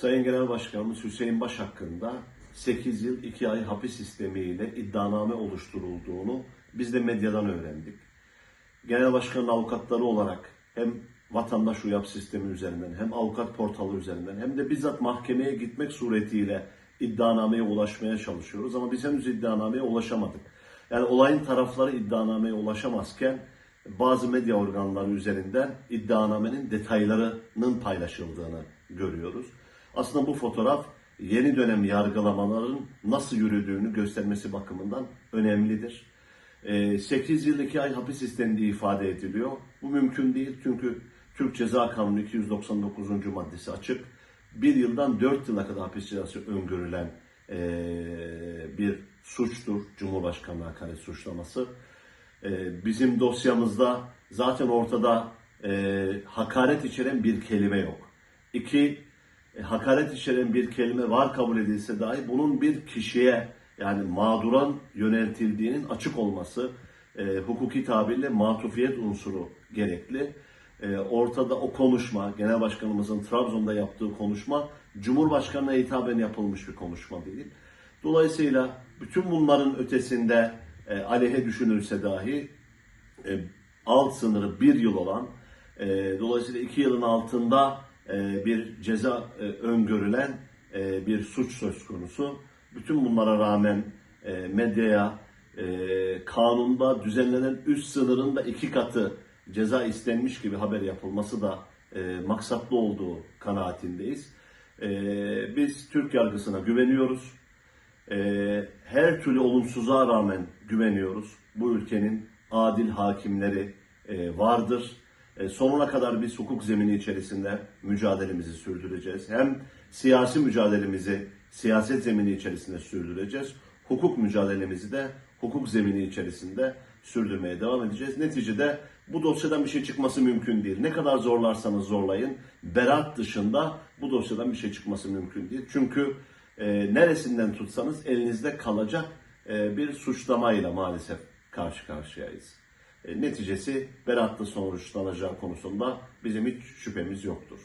Sayın Genel Başkanımız Hüseyin Baş hakkında 8 yıl 2 ay hapis sistemiyle iddianame oluşturulduğunu biz de medyadan öğrendik. Genel Başkanın avukatları olarak hem vatandaş uyap sistemi üzerinden hem avukat portalı üzerinden hem de bizzat mahkemeye gitmek suretiyle iddianameye ulaşmaya çalışıyoruz ama biz henüz iddianameye ulaşamadık. Yani olayın tarafları iddianameye ulaşamazken bazı medya organları üzerinden iddianamenin detaylarının paylaşıldığını görüyoruz. Aslında bu fotoğraf yeni dönem yargılamaların nasıl yürüdüğünü göstermesi bakımından önemlidir. 8 yıl 2 ay hapis istendiği ifade ediliyor. Bu mümkün değil çünkü Türk Ceza Kanunu 299. maddesi açık. Bir yıldan 4 yıla kadar hapis cezası öngörülen eee, bir suçtur Cumhurbaşkanlığı hakaret suçlaması. Eee, Bizim dosyamızda zaten ortada eee, hakaret içeren bir kelime yok. İki, e, hakaret içeren bir kelime var kabul edilse dahi bunun bir kişiye yani mağduran yöneltildiğinin açık olması e, hukuki tabirle matufiyet unsuru gerekli. E, ortada o konuşma, Genel Başkanımızın Trabzon'da yaptığı konuşma Cumhurbaşkanı'na hitaben yapılmış bir konuşma değil. Dolayısıyla bütün bunların ötesinde e, aleyhe düşünülse dahi e, alt sınırı bir yıl olan, e, dolayısıyla iki yılın altında bir ceza e, öngörülen e, bir suç söz konusu. Bütün bunlara rağmen e, medyaya e, kanunda düzenlenen üst sınırın da iki katı ceza istenmiş gibi haber yapılması da e, maksatlı olduğu kanaatindeyiz. E, biz Türk yargısına güveniyoruz. Her türlü olumsuzluğa rağmen güveniyoruz. Bu ülkenin adil hakimleri e, vardır. E, sonuna kadar biz hukuk zemini içerisinde mücadelemizi sürdüreceğiz. Hem siyasi mücadelemizi siyaset zemini içerisinde sürdüreceğiz. Hukuk mücadelemizi de hukuk zemini içerisinde sürdürmeye devam edeceğiz. Neticede bu dosyadan bir şey çıkması mümkün değil. Ne kadar zorlarsanız zorlayın, beraat dışında bu dosyadan bir şey çıkması mümkün değil. Çünkü e, neresinden tutsanız elinizde kalacak e, bir suçlamayla maalesef karşı karşıyayız. E, neticesi beraatlı sonuçlanacağı konusunda bizim hiç şüphemiz yoktur.